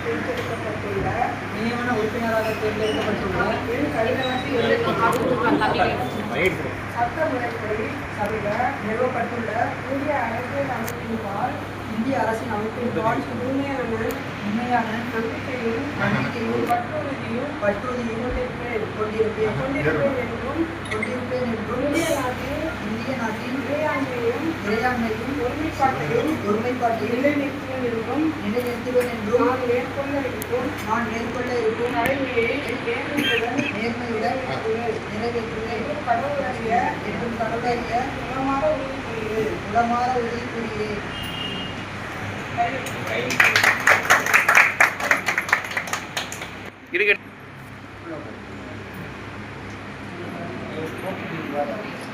தேர்ந்தெடுக்கப்பட்டுள்ள நியமன உறுப்பினராக தேர்ந்தெடுக்கப்பட்டுள்ள என் கடிதத்தில் சட்ட முறைப்படி நிறுவப்பட்டுள்ள புதிய அரசியல் அமைப்பின்பால் இந்திய அரசின் அமைப்பின்பால் உண்மையான உண்மையான நம்பிக்கையும் நம்பிக்கையும் பற்றுறுதியும் பற்றுறுதியும் கொண்டிருப்பேன் கொண்டிருப்பேன் என்றும் கொண்டிருப்பேன் என்றும் இந்திய நாட்டின் இந்திய நாட்டின் இறையாண்மையும் இறையாண்மையும் ஒருமைப்பாட்டையும் ஒருமைப்பாட்டையும் நிலைநிறுத்துவேன் என்றும் நிலைநிறுத்துவேன் என்றும் நான் மேற்கொள்ள இருக்கும் நான் மேற்கொள்ள இருக்கும் கடமையை நேர்மையுடன் நேர்மையுடன் நிறைவேற்றுவேன் என்றும் கடவுளுடைய என்றும் கடவுளுடைய உளமாற உறுதி கூறுகிறேன் உளமாற உறுதி கூறுகிறேன் அப்பதான்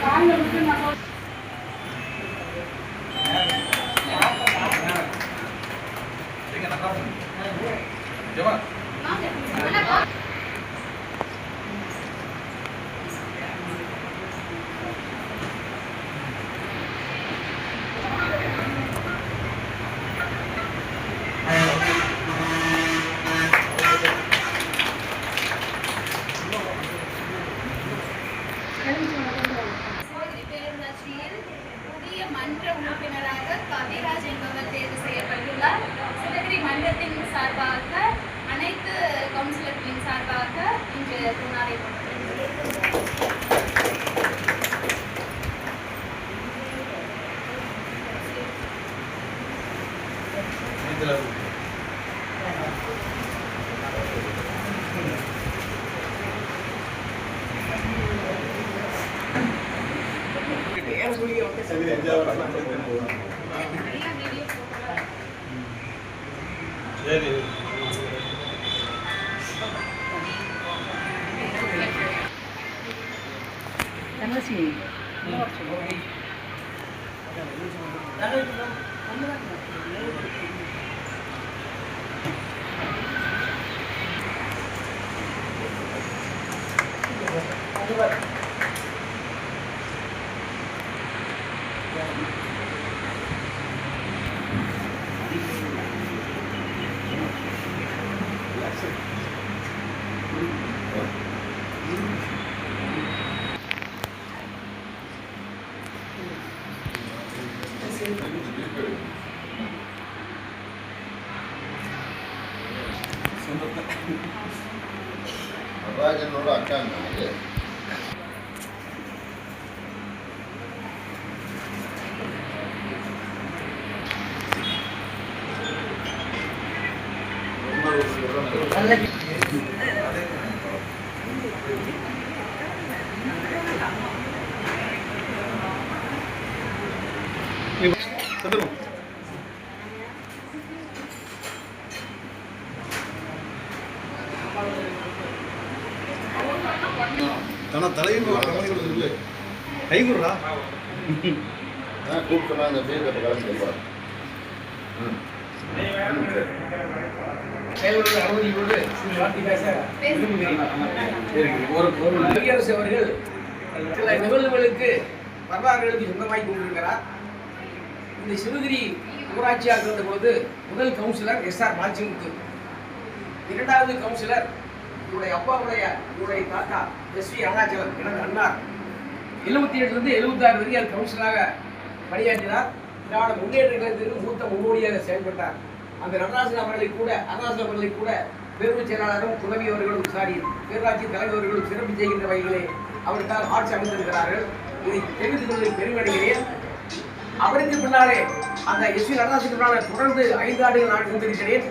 కాలు నడుస్తున్నా புதிய மன்ற உறுப்பினராக கவிராஜ் என்பவர் தேர்வு செய்யப்பட்டுள்ளார். சிவகிரி மன்றத்தின் சார்பாக அனைத்து கவுன்சிலர்களின் சார்பாக இன்று திருநாளை தங்கச்சி நடராஜனோட அக்கா இது ஆனா தலையில் ரமணிகள் இல்லை. கைகுறா நான் கூப்பிட்டேன் அந்த பேர் கட்ட காலம் போகிறேன் குடியரசு அவர்கள் சில நிகழ்வுகளுக்கு வரலாறு எழுதி சொந்தமாக்கி கொண்டிருக்கிறார். இந்த சிவகிரி ஊராட்சியாக இருந்த பொழுது முதல் கவுன்சிலர் எஸ் ஆர் பாலச்சிமுத்து இரண்டாவது கவுன்சிலர் இவருடைய அப்பாவுடைய இவருடைய தாத்தா எஸ் வி அருணாச்சலம் எனது அண்ணார் எழுபத்தி ஏழுலேருந்து எழுபத்தாறு வரைக்கும் கவுன்சிலராக பணியாற்றினார். திராவிட முன்னேற்ற கழகத்திற்கு மூத்த முன்னோடியாக செயல்பட்டார். அந்த நடராசன் அவர்களை கூட அருணாசன் அவர்களை கூட பெருமைச் செயலாளரும் துணவி அவர்களும் சாரி பேராட்சி தலைவர்களும் சிறப்பு செய்கின்ற வகையிலே அவருக்காக ஆட்சி அமைந்திருக்கிறார்கள் இதை தெரிந்து கொள்வதில் பெருமடைகிறேன் அவருக்கு பின்னாலே அந்த எஸ் வி நடராசன் தொடர்ந்து ஐந்து ஆண்டுகள் நான் இருந்திருக்கிறேன்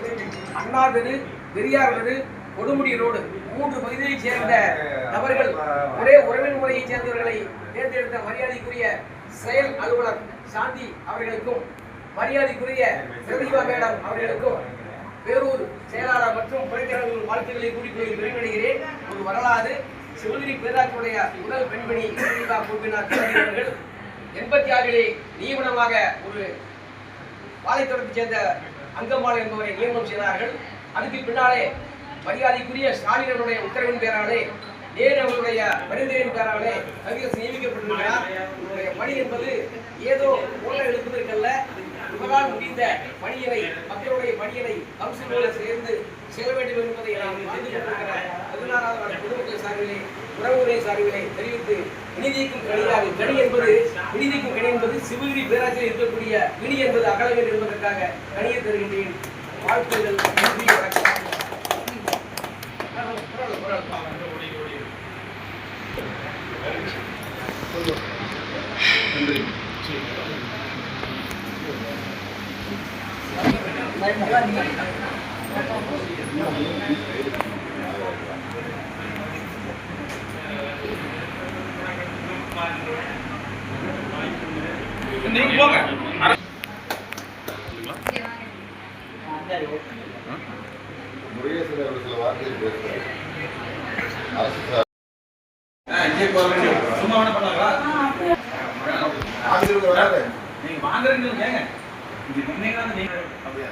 அண்ணா தெரு பெரியார் தெரு கொடுமுடி ரோடு மூன்று பகுதியைச் சேர்ந்த நபர்கள் ஒரே உறவின் முறையைச் சேர்ந்தவர்களை தேர்ந்தெடுத்த மரியாதைக்குரிய செயல் அலுவலர் சாந்தி அவர்களுக்கும் மரியாதைக்குரிய பிரதிபா மேடம் அவர்களுக்கும் பேரூர் செயலாளர் மற்றும் புரட்சியாளர்கள் வாழ்த்துக்களை கூறிக்கொள்ள விரும்புகிறேன் ஒரு வரலாறு சிவகிரி பேராட்சியுடைய முதல் பெண்மணி பிரதிபா அவர்கள். எண்பத்தி ஆறிலே நியமனமாக ஒரு வாழைத்தோட்டத்தைச் சேர்ந்த அங்கம்மாள் என்பவரை நியமனம் செய்தார்கள். அதுக்கு பின்னாலே மரியாதைக்குரிய ஸ்டாலின் அவருடைய உத்தரவின் பேராலே நேரு அவருடைய பரிந்துரையின் பேராலே கவிஞர் நியமிக்கப்பட்டிருக்கிறார். இவருடைய பணி என்பது ஏதோ ஓட்ட எழுப்பதற்கல்ல இவரால் முடிந்த பணியினை மக்களுடைய பணியினை கவுன்சிலோடு சேர்ந்து செய்ய வேண்டும் என்பதை நாம் அறிந்து கொண்டிருக்கிறார் பதினாறாவது பொதுமக்கள் சார்பிலே உறவுகளை சார்பிலே தெரிவித்து வினிதிக்கும் கணியாக கணி என்பது வினிதிக்கும் கணி என்பது சிவகிரி பேராட்சியில் இருக்கக்கூடிய வினி என்பது அகலவேல் என்பதற்காக கணியை தருகின்றேன். வாழ்த்துகள் நன்றி நீங்க போங்க முருகேசன் சில வார்த்தைகள் பேசுறாரு அரசு சார் சும்மா வேணா பண்ணாங்களா நீங்க வாங்குறீங்க கேங்க இது நின்னீங்கன்னா நீங்க அப்படியா?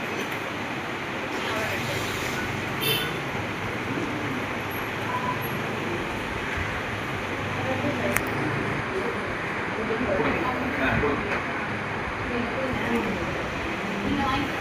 வாங்கிக்கோ